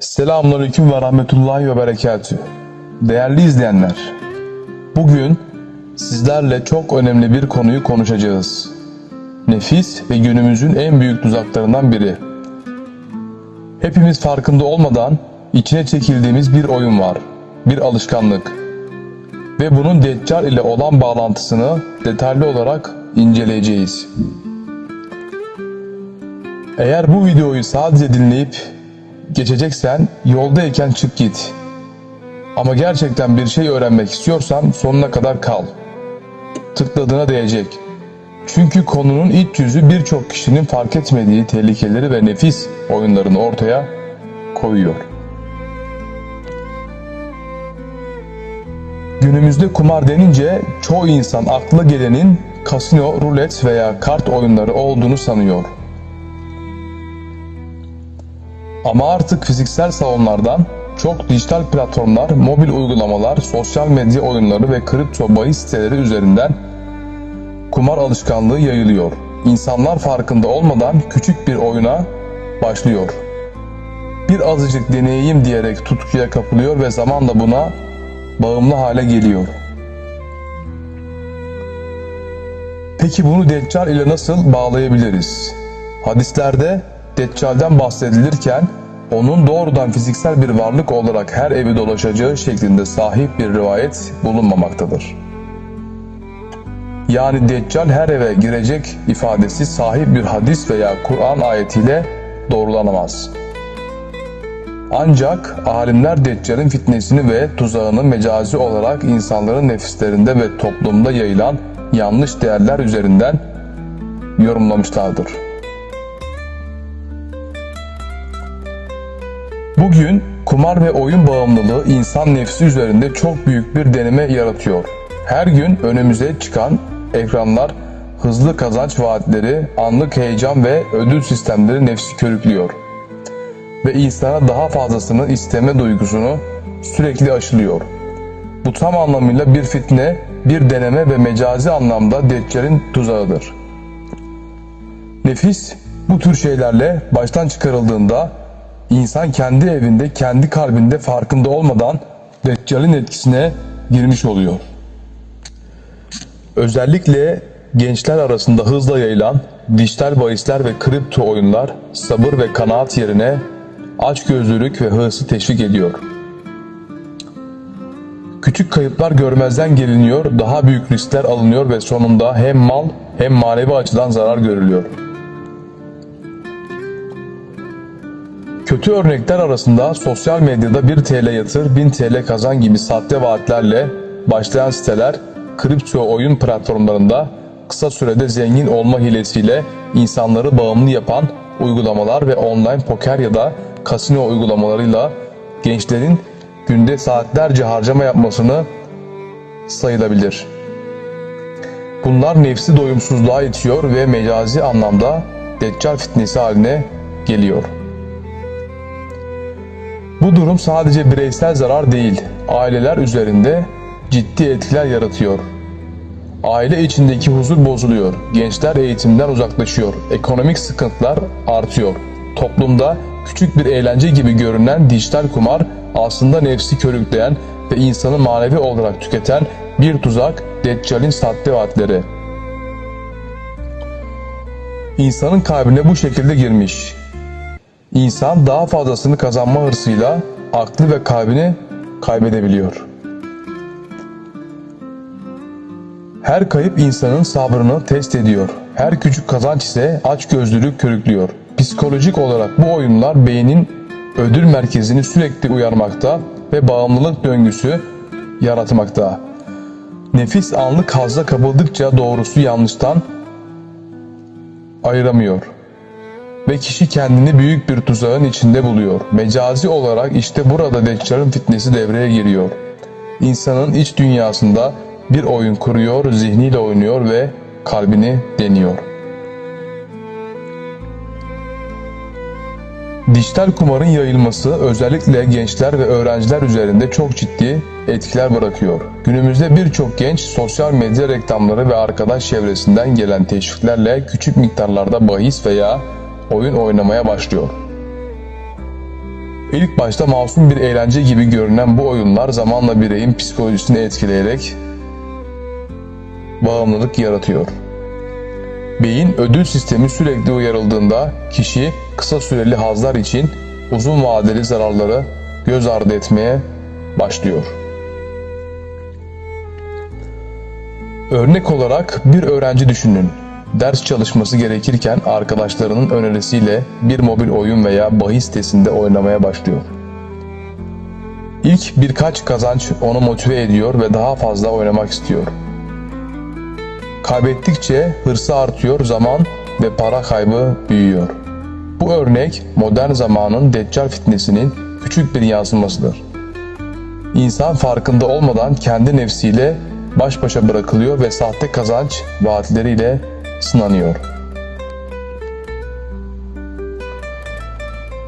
Selamünaleyküm ve rahmetullahi ve berekatü. Değerli izleyenler, bugün sizlerle çok önemli bir konuyu konuşacağız. Nefis ve günümüzün en büyük tuzaklarından biri. Hepimiz farkında olmadan içine çekildiğimiz bir oyun var, bir alışkanlık. Ve bunun Deccal ile olan bağlantısını detaylı olarak inceleyeceğiz. Eğer bu videoyu sadece dinleyip geçeceksen yoldayken çık git. Ama gerçekten bir şey öğrenmek istiyorsan sonuna kadar kal. Tıkladığına değecek. Çünkü konunun iç yüzü birçok kişinin fark etmediği tehlikeleri ve nefis oyunlarını ortaya koyuyor. Günümüzde kumar denince çoğu insan akla gelenin kasino, rulet veya kart oyunları olduğunu sanıyor. Ama artık fiziksel salonlardan çok dijital platformlar, mobil uygulamalar, sosyal medya oyunları ve kripto bahis siteleri üzerinden kumar alışkanlığı yayılıyor. İnsanlar farkında olmadan küçük bir oyuna başlıyor. Bir azıcık deneyeyim diyerek tutkuya kapılıyor ve zamanla buna bağımlı hale geliyor. Peki bunu Deccal ile nasıl bağlayabiliriz? Hadislerde Deccal'den bahsedilirken onun doğrudan fiziksel bir varlık olarak her evi dolaşacağı şeklinde sahip bir rivayet bulunmamaktadır. Yani Deccal her eve girecek ifadesi sahip bir hadis veya Kur'an ayetiyle doğrulanamaz. Ancak alimler Deccal'in fitnesini ve tuzağını mecazi olarak insanların nefislerinde ve toplumda yayılan yanlış değerler üzerinden yorumlamışlardır. Bugün kumar ve oyun bağımlılığı insan nefsi üzerinde çok büyük bir deneme yaratıyor. Her gün önümüze çıkan ekranlar hızlı kazanç vaatleri, anlık heyecan ve ödül sistemleri nefsi körüklüyor. Ve insana daha fazlasını isteme duygusunu sürekli aşılıyor. Bu tam anlamıyla bir fitne, bir deneme ve mecazi anlamda Deccal'in tuzağıdır. Nefis bu tür şeylerle baştan çıkarıldığında İnsan kendi evinde, kendi kalbinde farkında olmadan Deccal'in etkisine girmiş oluyor. Özellikle gençler arasında hızla yayılan dijital bahisler ve kripto oyunlar sabır ve kanaat yerine açgözlülük ve hırsı teşvik ediyor. Küçük kayıplar görmezden geliniyor, daha büyük riskler alınıyor ve sonunda hem mal hem manevi açıdan zarar görülüyor. Kötü örnekler arasında sosyal medyada 1 TL yatır 1000 TL kazan gibi sahte vaatlerle başlayan siteler kripto oyun platformlarında kısa sürede zengin olma hilesiyle insanları bağımlı yapan uygulamalar ve online poker ya da kasino uygulamalarıyla gençlerin günde saatlerce harcama yapmasını sayılabilir. Bunlar nefsi doyumsuzluğa itiyor ve mecazi anlamda deccal fitnesi haline geliyor. Bu durum sadece bireysel zarar değil, aileler üzerinde ciddi etkiler yaratıyor. Aile içindeki huzur bozuluyor, gençler eğitimden uzaklaşıyor, ekonomik sıkıntılar artıyor. Toplumda küçük bir eğlence gibi görünen dijital kumar aslında nefsi körükleyen ve insanı manevi olarak tüketen bir tuzak Deccal'in sahte vaatleri. İnsanın kalbine bu şekilde girmiş. İnsan daha fazlasını kazanma hırsıyla aklı ve kalbini kaybedebiliyor. Her kayıp insanın sabrını test ediyor. Her küçük kazanç ise açgözlülük körüklüyor. Psikolojik olarak bu oyunlar beynin ödül merkezini sürekli uyarmakta ve bağımlılık döngüsü yaratmakta. Nefis anlık hazla kapıldıkça doğrusu yanlıştan ayıramıyor ve kişi kendini büyük bir tuzağın içinde buluyor. Mecazi olarak işte burada Deccal'ın fitnesi devreye giriyor. İnsanın iç dünyasında bir oyun kuruyor, zihniyle oynuyor ve kalbini deniyor. Dijital kumarın yayılması özellikle gençler ve öğrenciler üzerinde çok ciddi etkiler bırakıyor. Günümüzde birçok genç sosyal medya reklamları ve arkadaş çevresinden gelen teşviklerle küçük miktarlarda bahis veya oyun oynamaya başlıyor. İlk başta masum bir eğlence gibi görünen bu oyunlar zamanla bireyin psikolojisini etkileyerek bağımlılık yaratıyor. Beyin ödül sistemi sürekli uyarıldığında kişi kısa süreli hazlar için uzun vadeli zararları göz ardı etmeye başlıyor. Örnek olarak bir öğrenci düşünün. Ders çalışması gerekirken arkadaşlarının önerisiyle bir mobil oyun veya bahis sitesinde oynamaya başlıyor. İlk birkaç kazanç onu motive ediyor ve daha fazla oynamak istiyor. Kaybettikçe hırsı artıyor, zaman ve para kaybı büyüyor. Bu örnek modern zamanın deccal fitnesinin küçük bir yansımasıdır. İnsan farkında olmadan kendi nefsiyle baş başa bırakılıyor ve sahte kazanç vaatleriyle sınanıyor.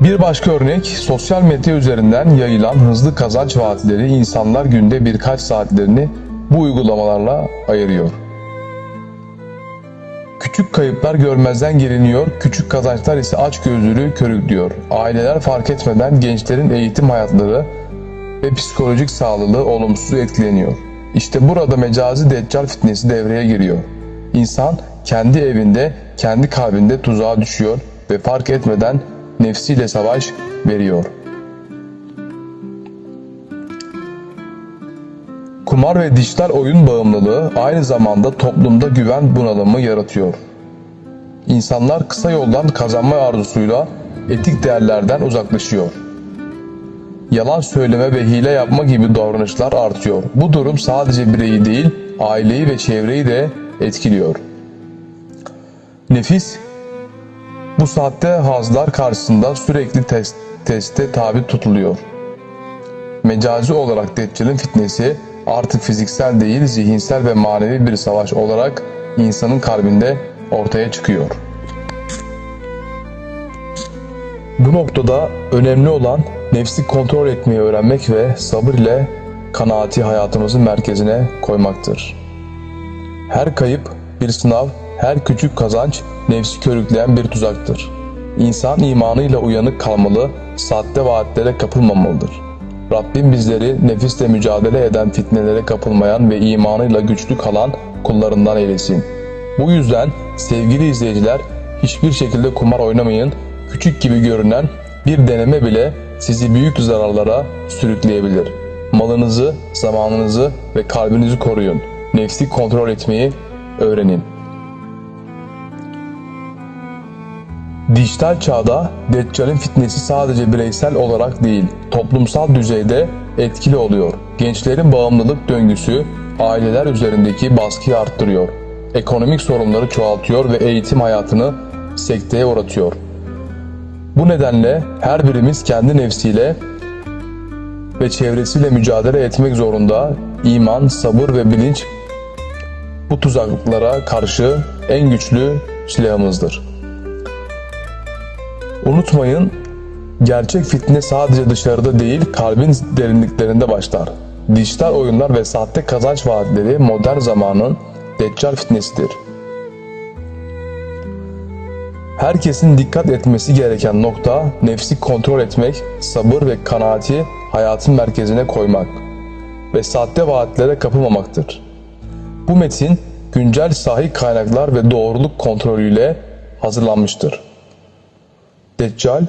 Bir başka örnek, sosyal medya üzerinden yayılan hızlı kazanç vaatleri insanlar günde birkaç saatlerini bu uygulamalarla ayırıyor. Küçük kayıplar görmezden geliniyor, küçük kazançlar ise açgözlülüğü körüklüyor. Aileler fark etmeden gençlerin eğitim hayatları ve psikolojik sağlığı olumsuz etkileniyor. İşte burada mecazi deccal fitnesi devreye giriyor. İnsan kendi evinde, kendi kalbinde tuzağa düşüyor ve fark etmeden nefsiyle savaş veriyor. Kumar ve dijital oyun bağımlılığı aynı zamanda toplumda güven bunalımı yaratıyor. İnsanlar kısa yoldan kazanma arzusuyla etik değerlerden uzaklaşıyor. Yalan söyleme ve hile yapma gibi davranışlar artıyor. Bu durum sadece bireyi değil, aileyi ve çevreyi de etkiliyor. Nefis bu saatte hazlar karşısında sürekli test, teste tabi tutuluyor. Mecazi olarak Deccal'in fitnesi artık fiziksel değil zihinsel ve manevi bir savaş olarak insanın kalbinde ortaya çıkıyor. Bu noktada önemli olan nefsi kontrol etmeyi öğrenmek ve sabır ile kanaati hayatımızın merkezine koymaktır. Her kayıp bir sınav, her küçük kazanç nefsi körükleyen bir tuzaktır. İnsan imanıyla uyanık kalmalı, sahte vaatlere kapılmamalıdır. Rabbim bizleri nefisle mücadele eden fitnelere kapılmayan ve imanıyla güçlü kalan kullarından eylesin. Bu yüzden sevgili izleyiciler hiçbir şekilde kumar oynamayın. Küçük gibi görünen bir deneme bile sizi büyük zararlara sürükleyebilir. Malınızı, zamanınızı ve kalbinizi koruyun. Nefsi kontrol etmeyi öğrenin. Dijital çağda Deccal'in fitnesi sadece bireysel olarak değil, toplumsal düzeyde etkili oluyor. Gençlerin bağımlılık döngüsü aileler üzerindeki baskıyı arttırıyor. Ekonomik sorunları çoğaltıyor ve eğitim hayatını sekteye uğratıyor. Bu nedenle her birimiz kendi nefsiyle ve çevresiyle mücadele etmek zorunda. İman, sabır ve bilinç bu tuzaklara karşı en güçlü silahımızdır. Unutmayın, gerçek fitne sadece dışarıda değil, kalbin derinliklerinde başlar. Dijital oyunlar ve sahte kazanç vaatleri modern zamanın deccal fitnesidir. Herkesin dikkat etmesi gereken nokta nefsi kontrol etmek, sabır ve kanaati hayatın merkezine koymak ve sahte vaatlere kapılmamaktır. Bu metin güncel sahih kaynaklar ve doğruluk kontrolüyle hazırlanmıştır. Deccal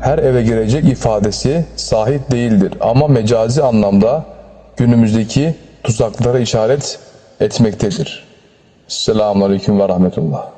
her eve girecek ifadesi sahih değildir ama mecazi anlamda günümüzdeki tuzaklara işaret etmektedir. Selamun Aleyküm ve Rahmetullah.